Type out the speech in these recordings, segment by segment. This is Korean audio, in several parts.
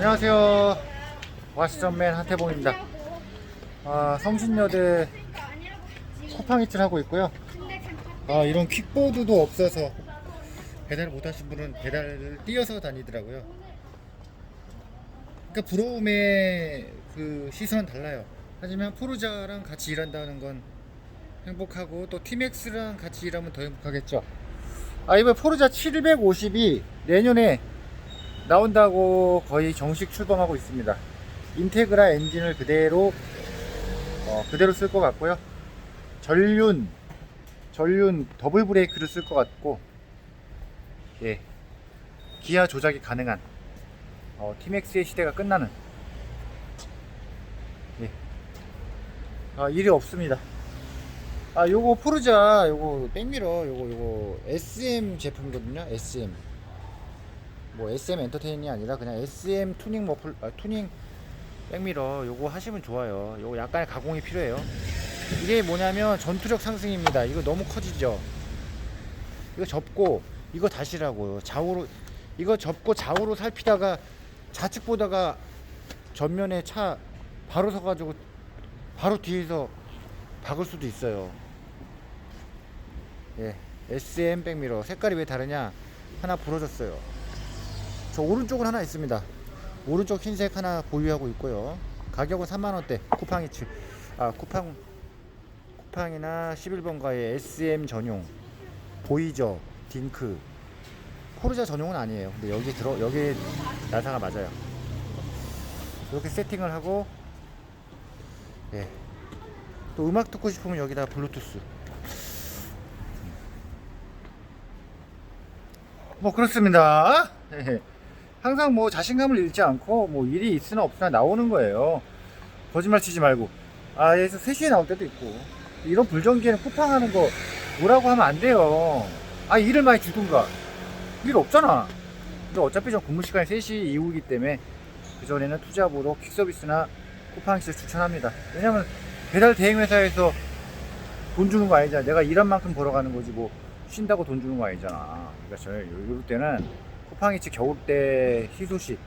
안녕하세요. 와시점맨 한태봉입니다. 아, 성신여대 쿠팡이츠를 하고 있고요. 아, 이런 퀵보드도 없어서 배달을 못하신 분은 배달을 띄어서 다니더라고요. 그러니까 브로움의 그 시선은 달라요. 하지만 포르자랑 같이 일한다는 건 행복하고 또 티맥스랑 같이 일하면 더 행복하겠죠. 아 이번 포르자 750이 내년에 나온다고 거의 정식 출범하고 있습니다. 인테그라 엔진을 그대로 어, 그대로 쓸 것 같고요. 전륜 전륜 더블 브레이크를 쓸 것 같고 예 기아 조작이 가능한 어, 티맥스의 시대가 끝나는 예. 아 일이 없습니다. 아 요거 포르자 요거 백미러 요거 요거 SM 제품이거든요 SM 뭐 SM 엔터테인이 아니라 그냥 SM 투닝 머플 아, 투닝 백미러 요거 하시면 좋아요 요거 약간의 가공이 필요해요 이게 뭐냐면 전투력 상승입니다 이거 너무 커지죠 이거 접고 이거 다시라고요 좌우로 이거 접고 좌우로 살피다가 좌측 보다가 전면에 차 바로 서가지고 바로 뒤에서 박을 수도 있어요. 예, SM 백미러 색깔이 왜 다르냐? 하나 부러졌어요. 저 오른쪽은 하나 있습니다. 오른쪽 흰색 하나 보유하고 있고요. 가격은 3만 원대. 쿠팡이츠. 아 쿠팡 쿠팡이나 11번가의 SM 전용 보이저 딩크 포르자 전용은 아니에요. 근데 여기 들어 여기 나사가 맞아요. 이렇게 세팅을 하고 예. 또 음악 듣고 싶으면 여기다 블루투스. 뭐 그렇습니다. 예. 항상 뭐 자신감을 잃지 않고 뭐 일이 있으나 없으나 나오는 거예요. 거짓말 치지 말고. 아, 여기서 3시에 나올 때도 있고. 이런 불정기에는 쿠팡하는 거 뭐라고 하면 안 돼요. 아, 일을 많이 주든가. 일 없잖아. 근데 어차피 전 근무 시간이 3시 이후이기 때문에 그전에는 투자보로 퀵서비스나 쿠팡시를 추천합니다. 왜냐면 배달 대행 회사에서 돈 주는 거 아니잖아. 내가 일한 만큼 벌어가는 거지 뭐 쉰다고 돈 주는 거 아니잖아. 그러니까 저는 이럴 때는 쿠팡이츠 겨울 때 희소식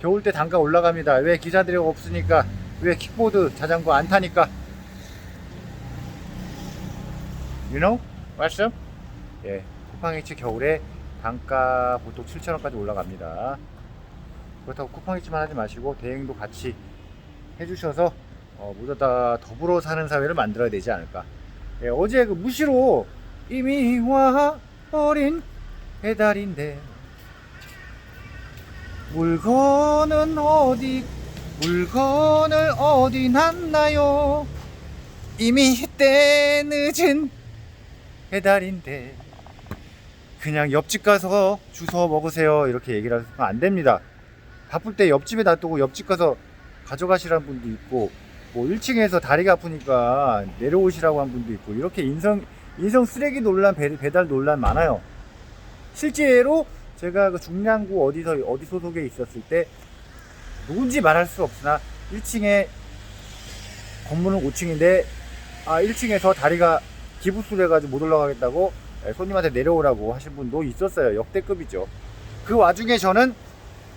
겨울 때 단가 올라갑니다. 왜 기사들이 없으니까 왜 킥보드 자전거 안 타니까 You know? 말씀? 예, 쿠팡이츠 겨울에 단가 보통 7,000원까지 올라갑니다. 그렇다고 쿠팡이츠만 하지 마시고 대행도 같이 해주셔서 어, 모두 다 더불어 사는 사회를 만들어야 되지 않을까. 예, 어제 그 무시로 이미 와버린 배달인데 물건은 어디 물건을 어디 놨나요? 이미 때 늦은 배달인데 그냥 옆집 가서 주워 먹으세요 이렇게 얘기를 하면 안 됩니다. 바쁠 때 옆집에 놔두고 옆집 가서 가져가시라는 분도 있고 뭐 1층에서 다리가 아프니까 내려오시라고 한 분도 있고 이렇게 인성 인성 쓰레기 논란 배, 배달 논란 많아요. 실제로 제가 그 중량구 어디서 어디 소속에 있었을 때 누군지 말할 수 없으나 1층에 건물은 5층인데 아 1층에서 다리가 기부술 해가지고 못 올라가겠다고 예, 손님한테 내려오라고 하신 분도 있었어요. 역대급이죠. 그 와중에 저는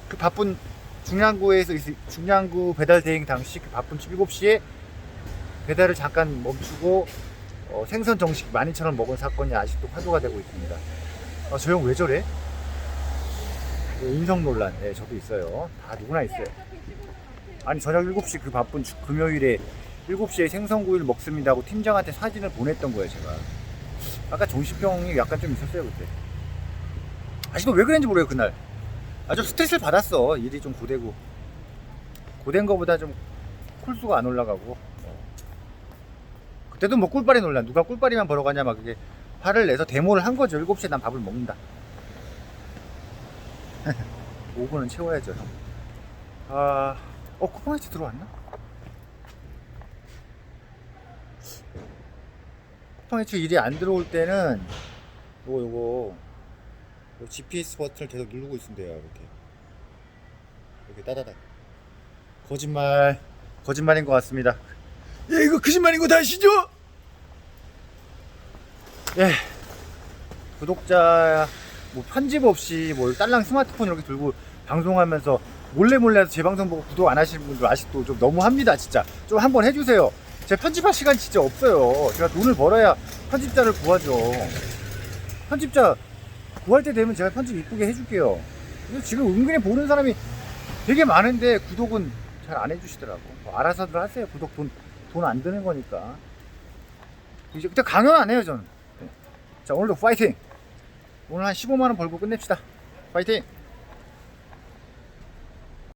그 바쁜 중량구에서 있- 중량구 배달 대행 당시 그 바쁜 7시에 배달을 잠깐 멈추고 어, 생선 정식 12,000원 먹은 사건이 아직도 화두가 되고 있습니다. 아, 저 형 왜 저래? 예, 인성 논란, 예, 저도 있어요. 다 누구나 있어요. 아니, 저녁 7시 그 바쁜 주- 금요일에 7시에 생선구이를 먹습니다 하고 팀장한테 사진을 보냈던 거예요, 제가. 아까 정신병이 약간 좀 있었어요, 그때. 아직도 왜 그랬는지 모르겠어요, 그날. 아, 좀 스트레스를 받았어. 일이 좀 고되고. 고된 거보다 좀 쿨수가 안 올라가고. 어. 그때도 뭐 꿀빨이 논란. 누가 꿀빨이만 벌어가냐, 막 그게 화를 내서 데모를 한 거죠. 7시에 난 밥을 먹는다. 5분은 채워야죠, 형. 아, 어, 쿠팡이츠 들어왔나? 쿠팡이츠 일이 안 들어올 때는 요거, 요거, 요 GPS 버튼을 계속 누르고 있으면 돼요, 이렇게. 이렇게 따다닥. 거짓말, 거짓말인 것 같습니다. 예, 이거 거짓말인 거 다 아시죠? 예. 구독자 뭐 편집 없이 뭐 딸랑 스마트폰 이렇게 들고 방송하면서 몰래 몰래 해서 제 방송 보고 구독 안 하시는 분들 아직도 좀 너무합니다 진짜. 좀 한번 해주세요. 제가 편집할 시간 진짜 없어요. 제가 돈을 벌어야 편집자를 구하죠. 편집자 구할 때 되면 제가 편집 이쁘게 해줄게요. 근데 지금 은근히 보는 사람이 되게 많은데 구독은 잘 안 해주시더라고. 뭐 알아서들 하세요. 구독 돈 돈 안 드는 거니까. 이제 그때 강연 안 해요 저는. 네. 자 오늘도 파이팅! 오늘 한 15만원 벌고 끝냅시다. 파이팅